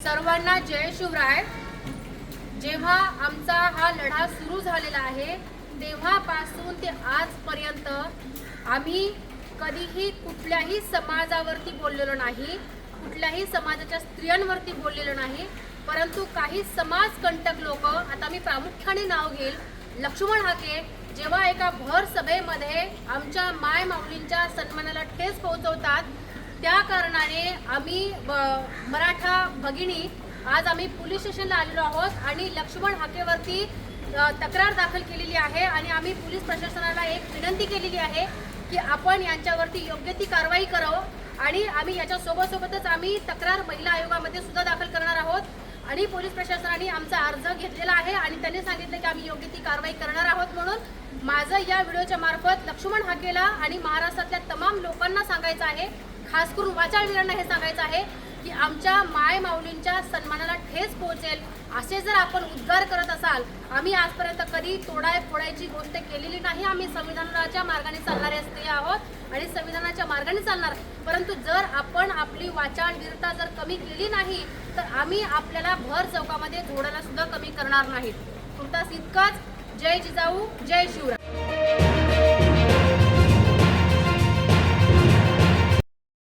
सर्वांना जय शिवराय. जेव्हा आमचा हा लढा सुरू झालेला आहे तेव्हापासून ते आजपर्यंत आम्ही कधीही कुठल्याही समाजावरती बोललेलो नाही कुठल्याही समाजाच्या स्त्रियांवरती बोललेलो नाही परंतु काही समाजकंटक लोक आता मी प्रामुख्याने नाव घेईल लक्ष्मण हाके जेव्हा एका भर सभेमध्ये आमच्या माय माऊलींच्या सन्मानाला ठेस पोहोचवतात त्या कारणाने आम्ही मराठा भगिनी आज आम्ही पोलीस स्टेशनला आलेलो आहोत आणि लक्ष्मण हाकेवरती तक्रार दाखल केलेली आहे आणि आम्ही पोलीस प्रशासनाला एक विनंती केलेली आहे की आपण यांच्यावरती योग्य ती कारवाई करावं आणि आम्ही याच्या सोबतच आम्ही तक्रार महिला आयोगामध्ये सुद्धा दाखल करणार आहोत आणि पोलीस प्रशासनाने आमचा अर्ज घेतलेला आहे आणि त्यांनी सांगितलं की आम्ही योग्य ती कारवाई करणार आहोत म्हणून माझं या व्हिडिओच्या मार्फत लक्ष्मण हाकेला आणि महाराष्ट्रातल्या तमाम लोकांना सांगायचं आहे खास करून वाचाळवीरांना हे सांगायचं आहे की आमच्या माय माऊलींच्या सन्मानाला ठेस पोहोचेल असे जर आपण उद्गार करत असाल आम्ही आजपर्यंत कधी तोडाय फोडायची गोष्ट केलेली नाही. आम्ही संविधानाच्या मार्गाने चालणारे स्त्री आहोत आणि संविधानाच्या मार्गाने चालणार. परंतु जर आपण आपली वाचाळवीरता जर कमी केली नाही तर आम्ही आपल्याला भर चौकामध्ये झोडायला सुद्धा कमी करणार नाहीत तुमचा इतकाच जय जिजाऊ जय शिवराय.